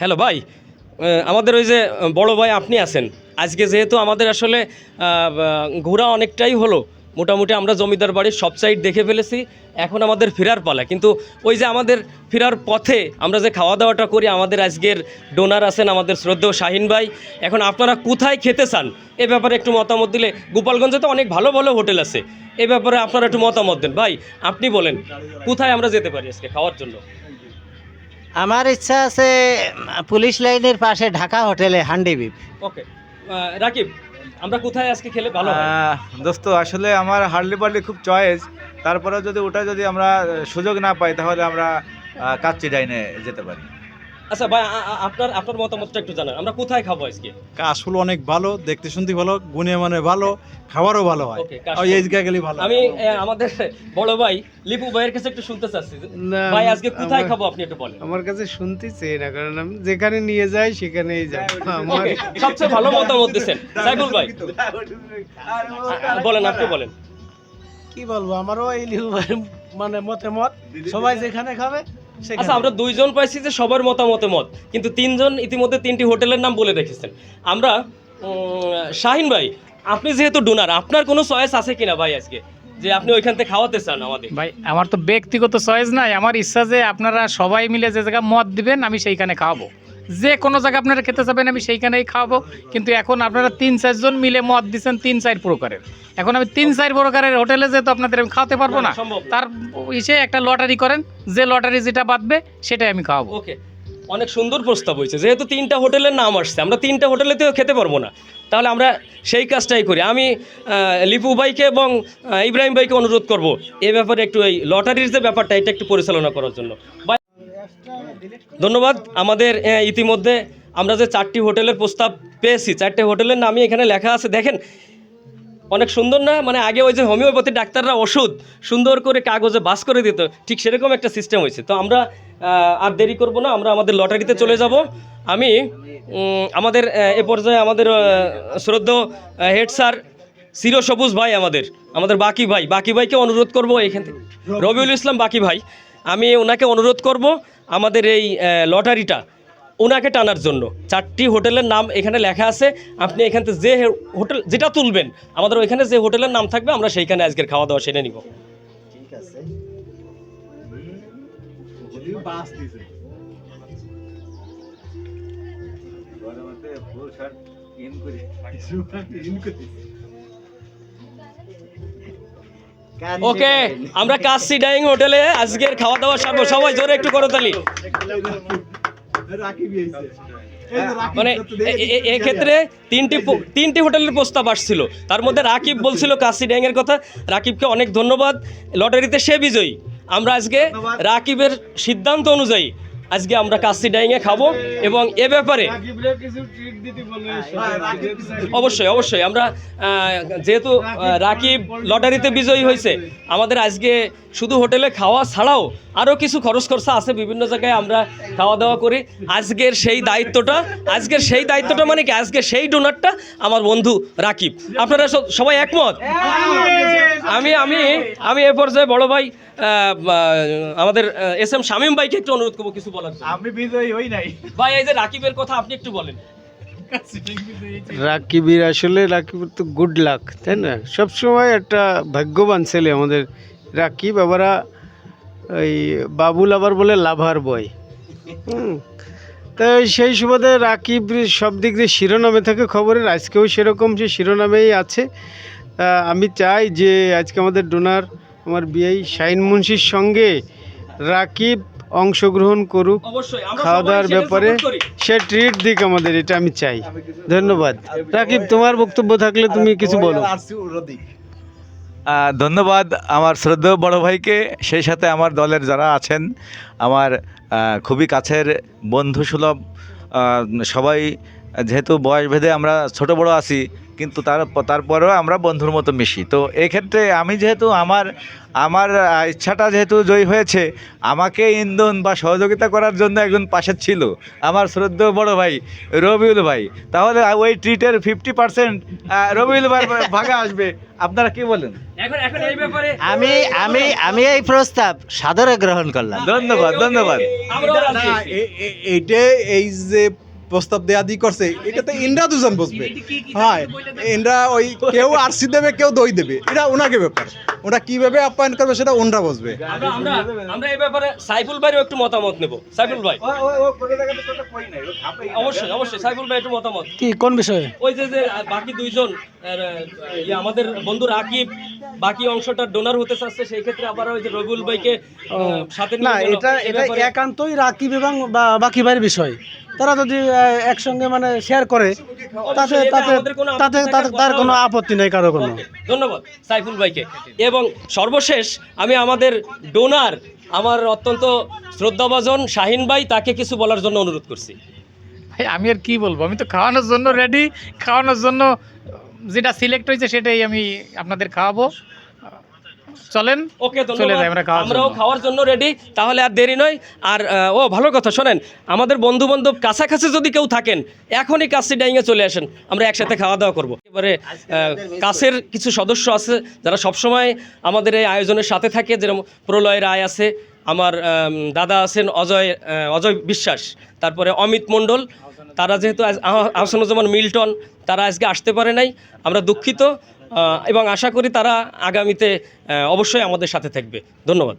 Hello ভাই আমাদের ওই যে বড় ভাই আপনি আছেন। আজকে যেহেতু আমাদের আসলে ঘোরা অনেকটাই হলো। মোটামুটি আমরা জমিদার বাড়ির সব সাইড দেখে ফেলেছি। এখন আমাদের ফেরার পালা। কিন্তু ওই যে আমাদের ফেরার পথে আমরা যে খাওয়া দাওয়াটা করি, আমাদের আজকের ডোনার আছেন আমাদের শ্রদ্ধেয় শাহিন ভাই। এখন আপনারা কোথায় খেতে চান? এ ব্যাপারে একটু মতামত দিলে, গোপালগঞ্জে তো অনেক ভালো ভালো হোটেল আছে। এ ব্যাপারে আপনারা একটু মতামত দেন। ভাই, আপনি বলেন, কোথায় আমরা যেতে পারি আজকে খাওয়ার জন্য? আমার ইচ্ছা আছে পুলিশ লাইনের পাশে ঢাকা হোটেলে হান্ডি বিপ। ওকে। রাকিব আমরা কোথায় আজকে খেলে ভালো দোস্ত আসলে আমার হার্লি বার্লি খুব চয়েস। তারপরে যদি ওটা যদি আমরা সুযোগ না পাই তাহলে আমরা কাচ্চি ডাইনে যেতে পারি। আচ্ছা ভাই আপনার আপনার মতামতটা একটু জানান। আমরা কোথায় খাব আজকে? কাশফুল অনেক ভালো দেখতে শুনতে ভালো গুণে মানে ভালো খাবারও ভালো হয়। এই জায়গায় গেলে ভালো। আমি আমাদের বড় ভাই লিপু ভাইয়ের কাছে একটু শুনতে চাচ্ছি। না, ভাই আজকে কোথায় খাব আপনি একটু বলেন। আমার কাছে শুনতে চাই না কারণ আমি যেখানে নিয়ে যাই সেখানেই যাই আমার সবচেয়ে ভালো মতামত সাইফুল ভাই। বলেন আপনি বলেন। কি বলব আমারও এই লিপু ভাইয়ের মানে মতে মত সবাই যেখানে খাবে আচ্ছা আমরা দুইজন পাইছি যে সবার মতামতে মত কিন্তু তিনজন ইতিমধ্যে তিনটি হোটেলের নাম বলে রেখেছেন। আমরা উম, শাহিন ভাই আপনি যেহেতু ডোনার আপনার কোনো চয়েস আছে কিনা ভাই আজকে? যে আপনি ওইখান থেকে খাওয়াতে চান আমাদের। ভাই আমার তো ব্যক্তিগত চয়েস নাই আমার ইচ্ছা যে আপনারা সবাই মিলে যে জায়গায় মত দিবেন আমি সেইখানে খাওয়াবো। যে কোনো জায়গায় আপনারা খেতে যাবেন আমি সেইখানেই খাওয়াবো। কিন্তু এখন আপনারা তিন চারজন মিলে মদ দিচ্ছেন তিন চার প্রকারের। এখন আমি তিন চার প্রকারের হোটেলে যেহেতু আপনাদের আমি খাওয়াতে পারব না তার ইসে একটা লটারি করেন যে লটারি যেটা বাঁধবে সেটাই আমি খাওয়াবো। ওকে। অনেক সুন্দর প্রস্তাব হয়েছে। যেহেতু তিনটা হোটেলের নাম আসছে আমরা তিনটা হোটেলেতেও খেতে পারব না। তাহলে আমরা সেই কাজটাই করি। আমি লিপু ভাইকে এবং ইব্রাহিম ভাইকে অনুরোধ করব এ ব্যাপারে একটু এই লটারির যে ব্যাপারটা এটা একটু পরিচালনা করার জন্য। ধন্যবাদ। আমাদের ইতিমধ্যে আমরা যে চারটি হোটেলের প্রস্তাব পেয়েছি, চারটে হোটেলের নামই এখানে লেখা আছে। দেখেন, অনেক সুন্দর না? মানে আগে ওই যে হোমিওপ্যাথি ডাক্তাররা ওষুধ সুন্দর করে কাগজে বাস করে দিত, ঠিক সেরকম একটা সিস্টেম হয়েছে। তো আমরা আর দেরি করব না, আমরা আমাদের লটারিতে চলে যাব। আমি আমাদের, এ পর্যায়ে আমাদের শ্রদ্ধ হেড স্যার চিরসবুজ ভাই আমাদের আমাদের বাকি ভাই। বাকি ভাইকে অনুরোধ করব এখান থেকে। রবিউল ইসলাম বাকি ভাই। আমি ওনাকে অনুরোধ করব আমাদের এই লটারিটা ওনাকে টানার জন্য। চারটি হোটেলের নাম এখানে লেখা আছে। আপনি এখান থেকে যে হোটেল, যেটা তুলবেন, আমাদের ওইখানে যে হোটেলের নাম থাকবে, আমরা সেইখানে আজকের খাওয়া দাওয়া সেরে নিব। ঠিক আছে। ওকে আমরা কাশি ডাইং হোটেলে আজকের খাওয়া দাওয়া সারবো সবাই জোরে একটু করো তালি। মানে এক্ষেত্রে তিনটি তিনটি হোটেলের প্রস্তাব আসছিল। তার মধ্যে রাকিব বলছিল কাশি ডাইংয়ের কথা। রাকিবকে অনেক ধন্যবাদ। লটারিতে সে বিজয়ী। আমরা আজকে রাকিবের সিদ্ধান্ত অনুযায়ী আজকে আমরা কাশি ডাইংয়ে খাব এবং এ ব্যাপারে অবশ্যই অবশ্যই। আমরা যেহেতু রাকিব লটারিতে বিজয়ী হয়েছে, আমাদের আজকে শুধু হোটেলে খাওয়া ছাড়াও আরও কিছু খরচ খরচা আছে বিভিন্ন জায়গায় আমরা খাওয়া দাওয়া করি। আজকের সেই দায়িত্বটা, আজকের সেই দায়িত্বটা মানে কি? আজকে সেই ডোনারটা আমার বন্ধু রাকিব। আপনারা সবাই একমত? আমি আমি আমি এ পর্যায়ে বড় ভাই আমাদের এস এম শামীম ভাইকে একটু অনুরোধ করব কিছু বলার আমি বিজয়ী হই নাই। ভাই এই যে রাকিবের কথা আপনি একটু বলেন। রাকিবির আসলে রাকিবের তো গুড লাক তাই না? সবসময় একটা ভাগ্যবান ছেলে আমাদের। রাকিব আবার ওই বাবুল আবার বলে লাভার বয় হুম। তাই সেই সুবাদে রাকিব সব দিক দিয়ে শিরোনামে থাকে খবরের। আজকেও সেরকম সে শিরোনামেই আছে। আমি চাই যে আজকে আমাদের ডোনার আমার বিআই শাইন মুন্সির সঙ্গে রাকিব অংশগ্রহণ করুক খাওয়া দাওয়ার ব্যাপারে সে ট্রিট দিক আমাদের এটা আমি চাই। ধন্যবাদ। রাকিব তোমার বক্তব্য থাকলে তুমি কিছু বলো। ধন্যবাদ আমার শ্রদ্ধেয় বড় ভাইকে সেই সাথে আমার দলের যারা আছেন আমার খুবই কাছের বন্ধু সুলভ সবাই যেহেতু বয়স ভেদে আমরা ছোট বড় আছি কিন্তু তার তারপরেও আমরা বন্ধুর মতো মিশি। তো এক্ষেত্রে আমি যেহেতু আমার আমার ইচ্ছাটা যেহেতু জয়ী হয়েছে আমাকে ইন্ধন বা সহযোগিতা করার জন্য একজন পাশে ছিল আমার শ্রদ্ধেয় বড় ভাই রবিউল ভাই। তাহলে ওই ট্রিটের ফিফটি পার্সেন্ট রবিউল ভাই ভাগে আসবে। আপনারা কি বলেন? এখন এখন এই ব্যাপারে আমি আমি আমি এই প্রস্তাব সাদরে গ্রহণ করলাম। ধন্যবাদ ধন্যবাদ। আমরাও রাজি না, আছি। এ- এ- এইটা এই যে প্রস্তাব দেয়া দি করছে এটাতে ইন্দ্রা দুজন বসবে। হ্যাঁ ইন্দ্রা ওই কেউ আরসি দেবে কেউ দই দেবে এটা ওনাকে ব্যাপার। ওরা কীভাবে আপ্যায়ন করবে সেটা ওনরা বসবে। আমরা আমরা আমরা এই ব্যাপারে সাইফুল ভাইয়েরও একটু মতামত নেব। সাইফুল ভাই। অবশ্যই অবশ্যই সাইফুল ভাই একটু মতামত। কি কোন বিষয়ে? ওই যে যে বাকি দুইজন ইয়ে আমাদের বন্ধু রাকিব বাকি অংশটা ডোনার হতে চাচ্ছে সেই ক্ষেত্রে আবার ওই যে রবিউল ভাইকে সাথে না। এটা এটা একান্তই রাকিব এবং বা- বাকি ভাইয়ের বিষয়। তারা যদি একসঙ্গে মানে শেয়ার করে তাতে তাতে তাতে তার কোনো আপত্তি নেই কারও কোনো। ধন্যবাদ সাইফুল ভাইকে। এবং সর্বশেষ আমি আমাদের ডোনার আমার অত্যন্ত শ্রদ্ধাভাজন শাহিন ভাই তাকে কিছু বলার জন্য অনুরোধ করছি। ভাই আমি আর কি বলব? আমি তো খাওয়ানোর জন্য রেডি খাওয়ানোর জন্য যেটা সিলেক্ট হয়েছে সেটাই আমি আপনাদের খাওয়াবো। চলেন ওকে চলে যাই আমরা আমরাও খাওয়ার জন্য রেডি তাহলে আর দেরি নয়। আর ও ভালো কথা শোনেন আমাদের বন্ধু বান্ধব কাছাকাছি যদি কেউ থাকেন এখনই কাছে ডাইংয়ে চলে আসেন। আমরা একসাথে খাওয়া দাওয়া করব। এবারে কাছের কিছু সদস্য আছে যারা সবসময় আমাদের এই আয়োজনের সাথে থাকে যেরকম প্রলয় রায় আছে আমার দাদা আছেন অজয় অজয় বিশ্বাস, তারপরে অমিত মণ্ডল, তারা যেহেতু আহসানুজ্জামান মিল্টন, তারা আজকে আসতে পারে নাই, আমরা দুঃখিত এবং আশা করি তারা আগামীতে অবশ্যই আমাদের সাথে থাকবে। ধন্যবাদ।